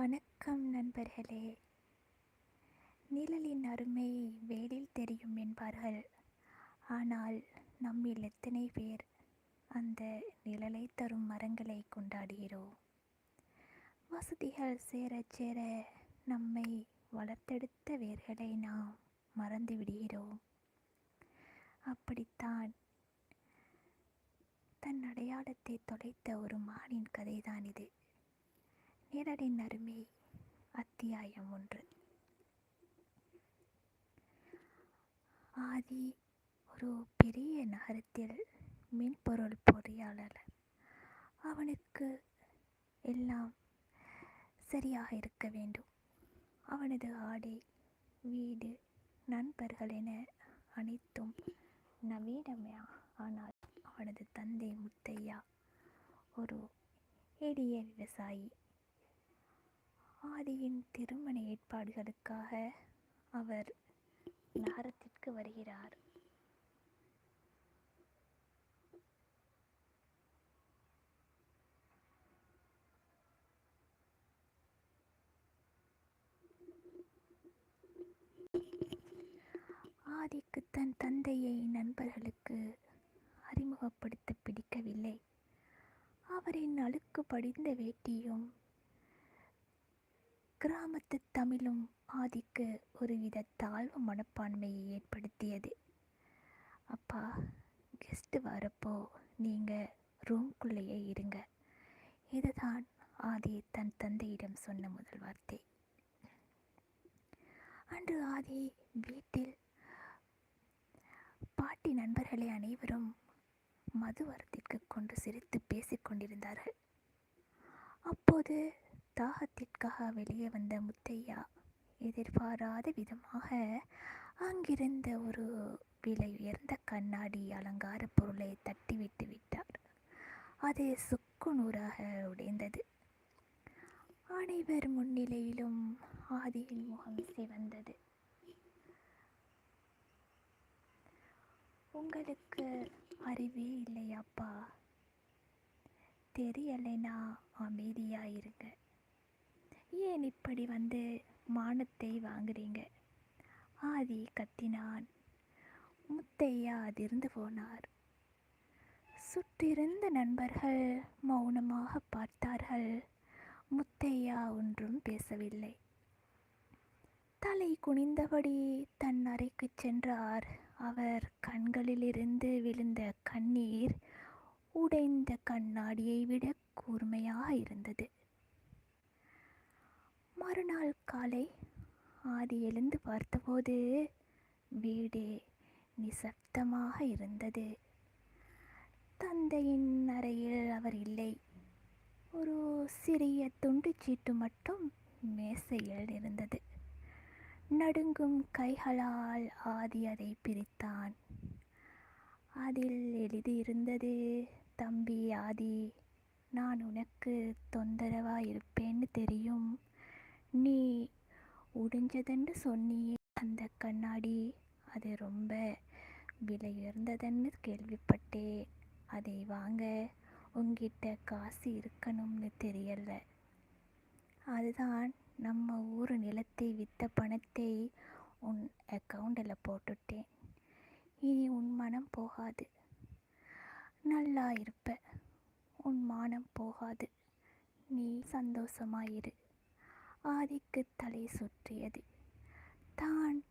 வணக்கம் நண்பர்களே. நிழலின் அருமை வேலில் தெரியும் என்பார்கள். ஆனால் நம்மில் எத்தனை பேர் அந்த நிழலை தரும் மரங்களை கொண்டாடுகிறோம் வசதிகள் சேர சேர நம்மை வளர்த்தெடுத்த வேர்களை நாம் மறந்து விடுகிறோம் அப்படித்தான் தன் அடையாளத்தை தொலைத்த ஒரு மானின் கதைதான் இது. என்னடின் அருமை அத்தியாயம் ஒன்று. ஆதி ஒரு பெரிய நகரத்தில் மென்பொருள் பொறியாளர். அவனுக்கு எல்லாம் சரியாக இருக்க வேண்டும். அவனது ஆடை வீடு நண்பர்கள் என அனைத்தும் நவீனமையா ஆனால் அவனது தந்தை முத்தையா ஒரு எளிய விவசாயி. ஆதியின் திருமண ஏற்பாடுகளுக்காக அவர் நகரத்திற்கு வருகிறார். ஆதிக்கு தன் தந்தையை நண்பர்களுக்கு அறிமுகப்படுத்த பிடிக்கவில்லை. அவரின் அழுக்கு படிந்த வேட்டியும் கிராமத்து தமிழும் ஆதிக்கு ஒருவித தாழ்வு மனப்பான்மையை ஏற்படுத்தியது. அப்பா கெஸ்ட்டு வரப்போ நீங்கள் ரூம்குள்ளேயே இருங்க. இதுதான் ஆதி தன் தந்தையிடம் சொன்ன முதல் வார்த்தை. அன்று ஆதி வீட்டில் பாட்டி நண்பர்களை அனைவரும் மதுவரத்திற்கு கொண்டு சிரித்து பேசிக் கொண்டிருந்தார்கள். அப்போது தாகத்திற்காக வெளியே வந்த முத்தையா எதிர்பாராத விதமாக அங்கிருந்த ஒரு விலை உயர்ந்த கண்ணாடி அலங்கார பொருளை தட்டிவிட்டு விட்டார். அது சுக்கு நூறாக உடைந்தது. அனைவர் முன்னிலையிலும் ஆதியின் முகம் சிவந்தது. உங்களுக்கு அறிவே இல்லையாப்பா தெரியலைனா அமைதியாக இருங்க ஏன் இப்படி வந்து மானத்தை வாங்குறீங்க? ஆதி கத்தினான். முத்தையா அதிர்ந்து போனார். சுற்றிருந்த நண்பர்கள் மௌனமாக பார்த்தார்கள். முத்தையா ஒன்றும் பேசவில்லை. தலை குனிந்தபடி தன் அறைக்கு சென்றார். அவர் கண்களிலிருந்து விழுந்த கண்ணீர் உடைந்த கண்ணாடியை விட கூர்மையாக இருந்தது. மறுநாள் காலை ஆதி எழுந்து பார்த்தபோது வீடு நிசப்தமாக இருந்தது. தந்தையின் அறையில் அவர் இல்லை. ஒரு சிறிய துண்டுச்சீட்டு மட்டும் மேசையில் இருந்தது. நடுங்கும் கைகளால் ஆதி அதை பிரித்தான். அதில் எழுதியிருந்தது தம்பி ஆதி நான் உனக்கு தொந்தரவாக இருப்பேன்னு தெரியும். நீ உடைஞ்சதுன்னு சொன்னியே. அந்த கண்ணாடி அது ரொம்ப விலை உயர்ந்ததுன்னு கேள்விப்பட்டேன் அதை வாங்க உங்ககிட்ட காசு இருக்கணும்னு தெரியல. அதுதான் நம்ம ஊர் நிலத்தை விற்ற பணத்தை உன் அக்கௌண்டில் போட்டுட்டேன். இனி உன் மனம் போகாது. நல்லா இருப்ப. உன் மானம் போகாது. நீ சந்தோஷமாயிரு ஆதிக்கு தலை சுற்றியது. தான்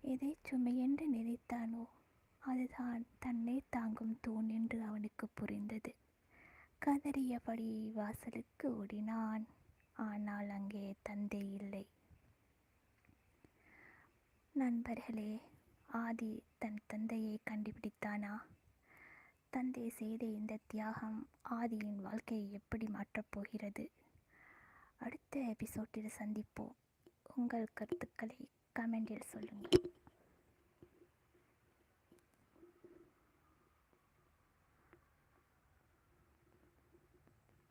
எதை சுமையென்று நினைத்தானோ அதுதான் தன்னை தாங்கும் தூண் என்று அவனுக்கு புரிந்தது. கதறியபடி வாசலுக்கு ஓடினான். ஆனால் அங்கே தந்தை இல்லை. நண்பர்களே ஆதி தன் தந்தையை கண்டுபிடித்தானா? தந்தை செய்த இந்த தியாகம் ஆதியின் வாழ்க்கையை எப்படி மாற்றப் போகிறது? அடுத்த எபிசோட்டில் சந்திப்போம். உங்கள் கருத்துக்களை கமெண்டில் சொல்லுங்கள்.